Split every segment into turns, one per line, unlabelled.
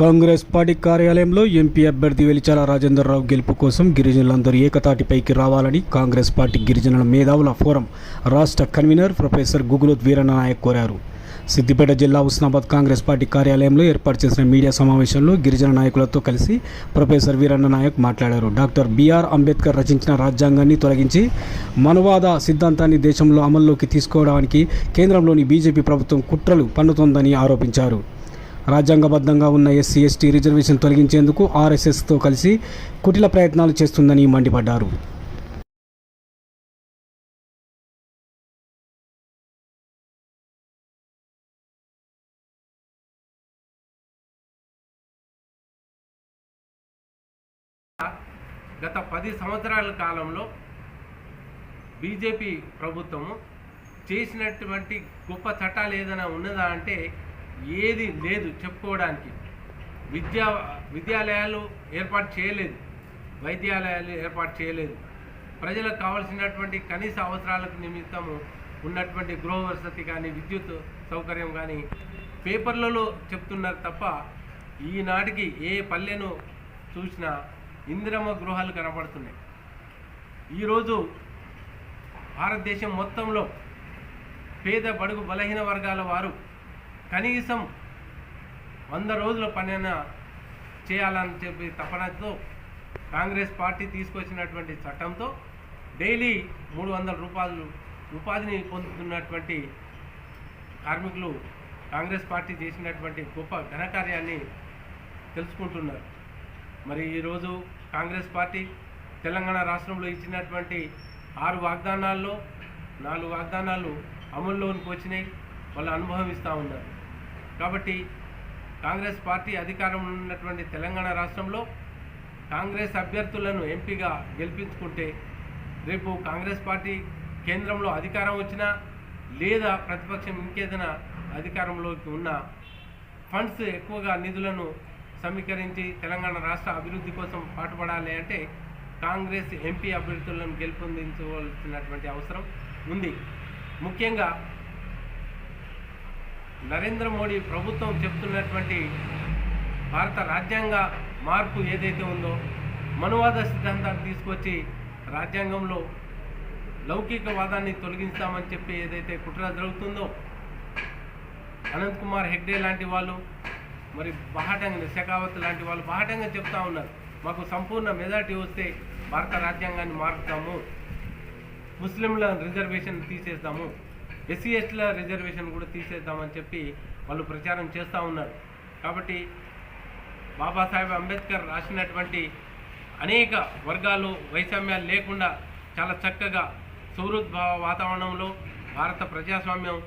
Congress party కార్యాలయంలో MP అభ్యర్థి వెలిచాల రాజేందర్రావు గెలుపు కోసం గిరిజనులందరూ ఏకతాటిపైకి రావాలని కాంగ్రెస్ పార్టీ గిరిజనుల మేధావుల ఫోరం రాష్ట్ర కన్వీనర్ ప్రొఫెసర్ గుగులుత్ వీరన్న నాయక్ కోరారు. సిద్దిపేట జిల్లా ఉస్నాబాద్ కాంగ్రెస్ పార్టీ కార్యాలయంలో ఏర్పాటు చేసిన మీడియా సమావేశంలో గిరిజన నాయకులతో కలిసి ప్రొఫెసర్ వీరన్న నాయక్ మాట్లాడారు. డాక్టర్ బీఆర్ అంబేద్కర్ రచించిన రాజ్యాంగాన్ని తొలగించి మనువాద సిద్ధాంతాన్ని దేశంలో అమల్లోకి తీసుకోవడానికి కేంద్రంలోని బీజేపీ ప్రభుత్వం కుట్రలు పన్నుతోందని ఆరోపించారు. రాజ్యాంగబద్ధంగా ఉన్న ఎస్సీ ఎస్టీ రిజర్వేషన్ తొలగించేందుకు ఆర్ఎస్ఎస్తో కలిసి కుటిల ప్రయత్నాలు చేస్తుందని మండిపడ్డారు.
గత పది సంవత్సరాల కాలంలో బీజేపీ ప్రభుత్వము చేసినటువంటి గొప్ప చట్టాలు ఏదైనా ఉన్నదా అంటే ఏది లేదు చెప్పుకోవడానికి. విద్యా విద్యాలయాలు ఏర్పాటు చేయలేదు. వైద్యాలయాలు ఏర్పాటు చేయలేదు. ప్రజలకు కావాల్సినటువంటి కనీస అవసరాలకు నిమిత్తము ఉన్నటువంటి గృహ వసతి కానీ విద్యుత్ సౌకర్యం కానీ పేపర్లలో చెప్తున్నారు తప్ప ఈనాటికి ఏ పల్లెను చూసినా ఇందిరమ్మ గృహాలు కనబడుతున్నాయి. ఈరోజు భారతదేశం మొత్తంలో పేద బడుగు బలహీన వర్గాల వారు కనీసం వంద రోజుల పనైనా చేయాలని చెప్పి తపనతో కాంగ్రెస్ పార్టీ తీసుకొచ్చినటువంటి చట్టంతో డైలీ మూడు వందల రూపాయలు ఉపాధిని పొందుతున్నటువంటి కార్మికులు కాంగ్రెస్ పార్టీ చేసినటువంటి గొప్ప ఘనకార్యాన్ని తెలుసుకుంటున్నారు. మరి ఈరోజు కాంగ్రెస్ పార్టీ తెలంగాణ రాష్ట్రంలో ఇచ్చినటువంటి ఆరు వాగ్దానాల్లో నాలుగు వాగ్దానాలు అమల్లోనికి వచ్చినాయి. వాళ్ళు అనుభవిస్తూ ఉన్నారు. కాబట్టి కాంగ్రెస్ పార్టీ అధికారంలో ఉన్నటువంటి తెలంగాణ రాష్ట్రంలో కాంగ్రెస్ అభ్యర్థులను ఎంపీగా గెలిపించుకుంటే రేపు కాంగ్రెస్ పార్టీ కేంద్రంలో అధికారం వచ్చినా లేదా ప్రతిపక్షం ఇంకేదైనా అధికారంలోకి ఉన్నా ఫండ్స్ ఎక్కువగా నిధులను సమీకరించి తెలంగాణ రాష్ట్ర అభివృద్ధి కోసం పాటుపడాలి అంటే కాంగ్రెస్ ఎంపీ అభ్యర్థులను గెలుపొందించవలసినటువంటి అవసరం ఉంది. ముఖ్యంగా నరేంద్ర మోడీ ప్రభుత్వం చెప్తున్నటువంటి భారత రాజ్యాంగ మార్పు ఏదైతే ఉందో మనువాద సిద్ధాంతాన్ని తీసుకొచ్చి రాజ్యాంగంలో లౌకికవాదాన్ని తొలగిస్తామని చెప్పి ఏదైతే కుట్ర జరుగుతుందో అనంత్ కుమార్ హెగ్డే లాంటి వాళ్ళు మరి బహాటంగా శకావత్ లాంటి వాళ్ళు బహాటంగా చెప్తా ఉన్నారు. మాకు సంపూర్ణ మెజార్టీ వస్తే భారత రాజ్యాంగాన్ని మారుస్తాము ముస్లింల రిజర్వేషన్ తీసేస్తాము ఎస్సీ ఎస్టీల రిజర్వేషన్ కూడా తీసేద్దామని చెప్పి వాళ్ళు ప్రచారం చేస్తూ ఉన్నారు. కాబట్టి బాబాసాహెబ్ అంబేద్కర్ రాసినటువంటి అనేక వర్గాలు వైషమ్యాలు లేకుండా చాలా చక్కగా సౌహృద్భావ వాతావరణంలో భారత ప్రజాస్వామ్యం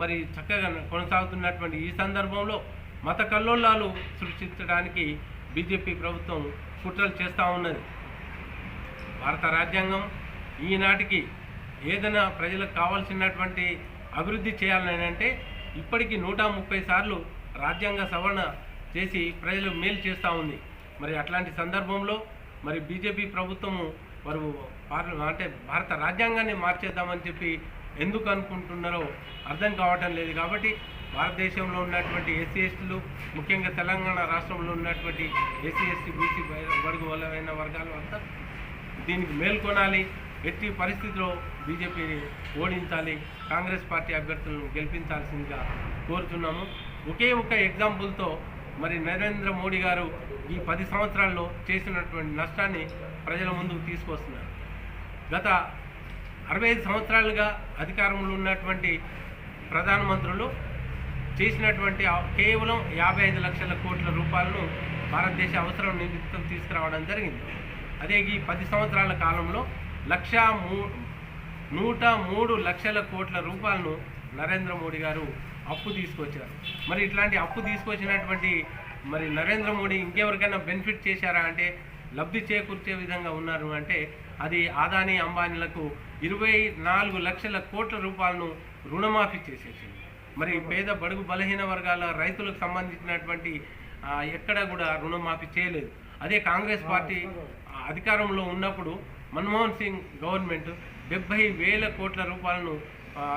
మరి చక్కగా కొనసాగుతున్నటువంటి ఈ సందర్భంలో మత కల్లోలాలు సృష్టించడానికి బీజేపీ ప్రభుత్వం కుట్రలు చేస్తూ ఉన్నది. భారత రాజ్యాంగం ఈనాటికి ఏదైనా ప్రజలకు కావాల్సినటువంటి అభివృద్ధి చేయాలని అంటే ఇప్పటికీ నూట ముప్పై సార్లు రాజ్యాంగ సవరణ చేసి ప్రజలు మేలు చేస్తూ ఉంది. మరి అట్లాంటి సందర్భంలో మరి బీజేపీ ప్రభుత్వము వారు అంటే భారత రాజ్యాంగాన్ని మార్చేద్దామని చెప్పి ఎందుకు అనుకుంటున్నారో అర్థం కావటం లేదు కాబట్టి భారతదేశంలో ఉన్నటువంటి ఎస్సీ ఎస్టీలు ముఖ్యంగా తెలంగాణ రాష్ట్రంలో ఉన్నటువంటి ఎస్సీ ఎస్టీ బీసీ బడుగు వలమైన వర్గాలు అంతా దీనికి మేల్కొనాలి ఎట్టి పరిస్థితిలో బీజేపీని ఓడించాలి కాంగ్రెస్ పార్టీ అభ్యర్థులను గెలిపించాల్సిందిగా కోరుతున్నాము. ఒకే ఒక ఎగ్జాంపుల్తో మరి నరేంద్ర మోడీ గారు ఈ పది సంవత్సరాల్లో చేసినటువంటి నష్టాన్ని ప్రజల ముందుకు తీసుకొస్తున్నారు. గత అరవై ఐదు సంవత్సరాలుగా అధికారంలో ఉన్నటువంటి ప్రధానమంత్రులు చేసినటువంటి కేవలం యాభై ఐదు లక్షల కోట్ల రూపాయలను భారతదేశ అవసరం నిమిత్తం తీసుకురావడం జరిగింది. అదే ఈ పది సంవత్సరాల కాలంలో లక్ష మూ నూట మూడు లక్షల కోట్ల రూపాయలను నరేంద్ర మోడీ గారు అప్పు తీసుకొచ్చారు. మరి ఇట్లాంటి అప్పు తీసుకొచ్చినటువంటి మరి నరేంద్ర మోడీ ఇంకెవరికైనా బెనిఫిట్ చేశారా అంటే లబ్ధి చేకూర్చే విధంగా ఉన్నారు అంటే అది ఆదాని అంబానీలకు ఇరవై నాలుగు లక్షల కోట్ల రూపాయలను రుణమాఫీ చేసేసింది. మరి పేద బడుగు బలహీన వర్గాల రైతులకు సంబంధించినటువంటి ఎక్కడా కూడా రుణమాఫీ చేయలేదు. అదే కాంగ్రెస్ పార్టీ అధికారంలో ఉన్నప్పుడు మన్మోహన్ సింగ్ గవర్నమెంట్ డెబ్బై వేల కోట్ల రూపాయలను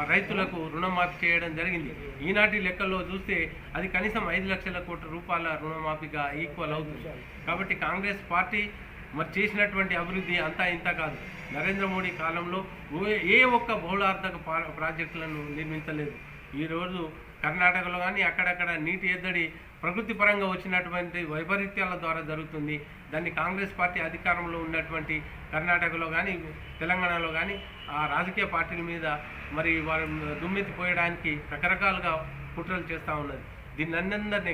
రైతులకు రుణమాఫీ చేయడం జరిగింది. ఈనాటి లెక్కల్లో చూస్తే అది కనీసం ఐదు లక్షల కోట్ల రూపాయల రుణమాఫీగా ఈక్వల్ అవుతుంది. కాబట్టి కాంగ్రెస్ పార్టీ మరి చేసినటువంటి అభివృద్ధి అంతా ఇంత కాదు. నరేంద్ర మోడీ కాలంలో ఏ- ఒక్క బహుళార్థక పా- ప్రాజెక్టులను నిర్మించలేదు. ఈరోజు కర్ణాటకలో కానీ అక్కడక్కడ నీటి ఎద్దడి ప్రకృతి పరంగా వచ్చినటువంటి వైపరీత్యాల ద్వారా జరుగుతుంది. దాన్ని కాంగ్రెస్ పార్టీ అధికారంలో ఉన్నటువంటి కర్ణాటకలో కానీ తెలంగాణలో కానీ ఆ రాజకీయ పార్టీల మీద మరి వారు దుమ్మెత్తి పోయడానికి రకరకాలుగా కుట్రలు చేస్తూ ఉన్నది. దీన్ని అన్నందరినీ